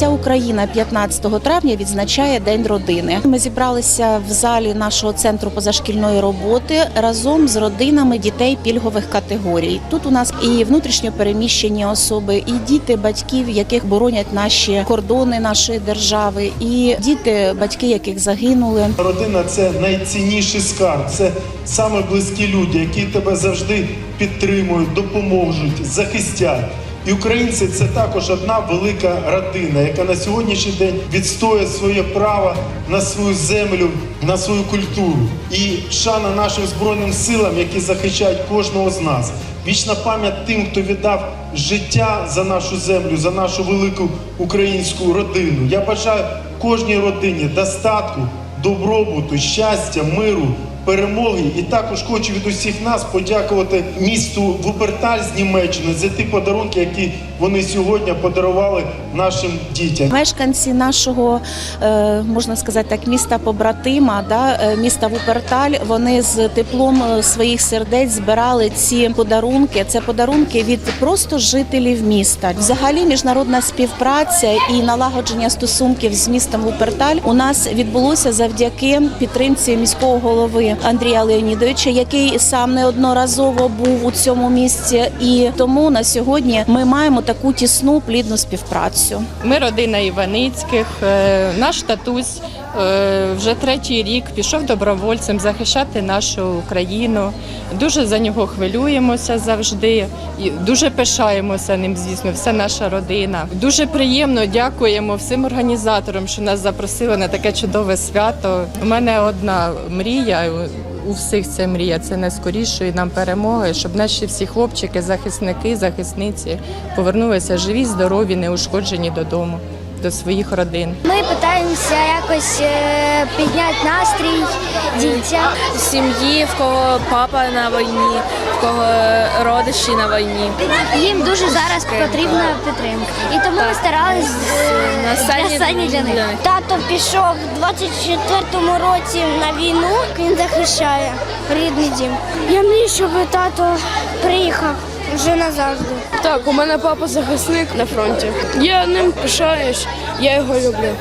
Вся Україна 15 травня відзначає День родини. Ми зібралися в залі нашого центру позашкільної роботи разом з родинами дітей пільгових категорій. Тут у нас і внутрішньо переміщені особи, і діти батьків, яких боронять наші кордони нашої держави, і діти, батьки, яких загинули. Родина це найцінніший скарб. Це саме близькі люди, які тебе завжди підтримують, допоможуть, захистять. І українці це також одна велика родина, яка на сьогоднішній день відстоює своє право на свою землю, на свою культуру. І шана нашим збройним силам, які захищають кожного з нас. Вічна пам'ять тим, хто віддав життя за нашу землю, за нашу велику українську родину. Я бажаю кожній родині достатку, добробуту, щастя, миру, перемоги. І також хочу від усіх нас подякувати місту Вуперталь з Німеччини за ті подарунки, які вони сьогодні подарували нашим дітям. Мешканці нашого е, можна сказати так, міста побратима, да, е, міста Вуперталь. Вони з теплом е, своїх сердець збирали ці подарунки. Це подарунки від просто жителів міста. Взагалі, міжнародна співпраця і налагодження стосунків з містом Вуперталь у нас відбулося завдяки підтримці міського голови Андрія Леонідовича, який сам неодноразово був у цьому місці. І тому на сьогодні ми маємо таку тісну плідну співпрацю. Ми родина Іваницьких. Е, Наш татусь е, вже третій рік пішов добровольцем захищати нашу Україну. Дуже за нього хвилюємося завжди. І дуже пишаємося ним, звісно, вся наша родина. Дуже приємно дякуємо всім організаторам, що нас запросили на таке чудове свято. У мене одна мрія. У всіх це мрія, це найскорішої нам перемоги, щоб наші всі хлопчики, захисники, захисниці повернулися живі, здорові, неушкоджені додому, до своїх родин. Ми намагаємося якось е, підняти настрій дітям. сім'ї, в кого папа на війні, в кого родичі на війні. Їм дуже зараз потрібна підтримка. І тому ми старались е, На сцені для сані для них. для них. Тато пішов у 24-му році на війну. Він захищає рідний дім. Я мрію, щоб тато приїхав вже назавжди. Так, у мене папа захисник на фронті. Я ним пишаюсь, я його люблю.